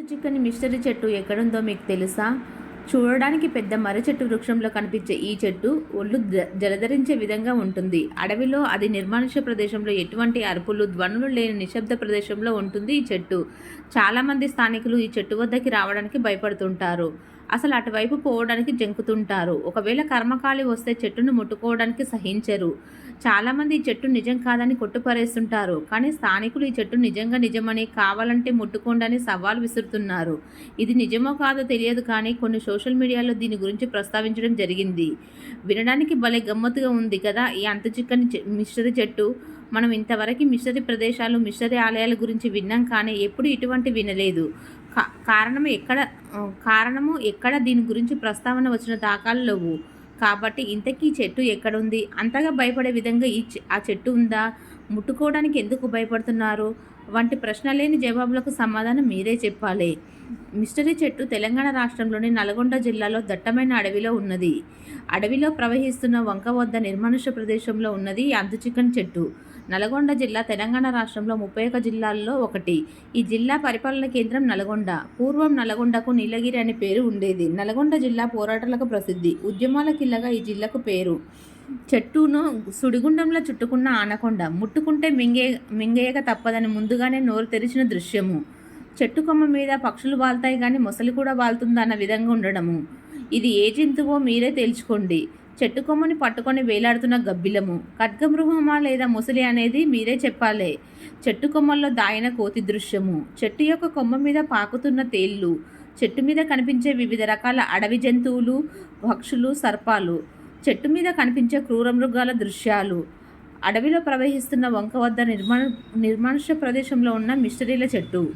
చిక్కని మిస్టరీ చెట్టు ఎక్కడుందో మీకు తెలుసా? చూడడానికి పెద్ద మర్రి చెట్టు వృక్షంలో కనిపించే ఈ చెట్టు ఒళ్ళు జ- జలధరించే విధంగా ఉంటుంది. అడవిలో అది నిర్మానుష్య ప్రదేశంలో ఎటువంటి అరుపులు ధ్వనులు లేని నిశ్శబ్ద ప్రదేశంలో ఉంటుంది ఈ చెట్టు. చాలామంది స్థానికులు ఈ చెట్టు వద్దకి రావడానికి భయపడుతుంటారు. అసలు అటువైపు పోవడానికి జంకుతుంటారు. ఒకవేళ కర్మకాలి వస్తే చెట్టును ముట్టుకోవడానికి సహించరు. చాలామంది ఈ చెట్టు నిజం కాదని కొట్టుపరేస్తుంటారు. కానీ స్థానికులు ఈ చెట్టు నిజంగా నిజమని కావాలంటే ముట్టుకోండి సవాల్ విసురుతున్నారు. ఇది నిజమో కాదో తెలియదు కానీ కొన్ని సోషల్ మీడియాలో దీని గురించి ప్రస్తావించడం జరిగింది. వినడానికి భలే గమ్మత్తుగా ఉంది కదా ఈ అంత చిక్కని చె- చెట్టు. మనం ఇంతవరకు మిశ్రది ప్రదేశాలు మిస్టరీ ఆలయాల గురించి విన్నాం కానీ ఎప్పుడు ఇటువంటి వినలేదు. కా- కారణము ఎక్కడ కారణము ఎక్కడ దీని గురించి ప్రస్తావన వచ్చిన దాఖలు లేవు. కాబట్టి ఇంతకీ చెట్టు ఎక్కడుంది? అంతగా భయపడే విధంగా ఈ ఆ చెట్టు ఉందా? ముట్టుకోవడానికి ఎందుకు భయపడుతున్నారు? వంటి ప్రశ్న లేని జవాబులకు సమాధానం మీరే చెప్పాలి. మిస్టరీ చెట్టు తెలంగాణ రాష్ట్రంలోని నల్గొండ జిల్లాలో దట్టమైన అడవిలో ఉన్నది. అడవిలో ప్రవహిస్తున్న వంక వద్ద నిర్మానుష్య ప్రదేశంలో ఉన్నది ఈ అంతుచిక్కని చెట్టు. నల్గొండ జిల్లా తెలంగాణ రాష్ట్రంలో ముప్పై ఒక జిల్లాల్లో ఒకటి. ఈ జిల్లా పరిపాలన కేంద్రం నల్గొండ. పూర్వం నల్గొండకు నీలగిరి అనే పేరు ఉండేది. నల్గొండ జిల్లా పోరాటాలకు ప్రసిద్ధి. ఉద్యమాల కిల్లగా ఈ జిల్లాకు పేరు. చెట్టును సుడిగుండంలో చుట్టుకున్న ఆనకొండ. ముట్టుకుంటే మింగే మింగేయక తప్పదని ముందుగానే నోరు తెరిచిన దృశ్యము. చెట్టు కొమ్మ మీద పక్షులు బాల్తాయి కానీ మొసలి కూడా వాళ్తుందన్న విధంగా ఉండడము. ఇది ఏ జంతువో మీరే తేల్చుకోండి. చెట్టు కొమ్మని పట్టుకొని వేలాడుతున్న గబ్బిలము. ఖడ్గమృహమా లేదా ముసలి అనేది మీరే చెప్పాలి. చెట్టు కొమ్మల్లో దాయిన కోతి దృశ్యము. చెట్టు యొక్క కొమ్మ మీద పాకుతున్న తేళ్ళు చెట్టు మీద కనిపించే వివిధ రకాల అడవి జంతువులు పక్షులు సర్పాలు. చెట్టు మీద కనిపించే క్రూర మృగాల దృశ్యాలు. అడవిలో ప్రవహిస్తున్న వంక వద్ద నిర్మాణ నిర్మానుష్య ప్రదేశంలో ఉన్న మిస్టరీల చెట్టు.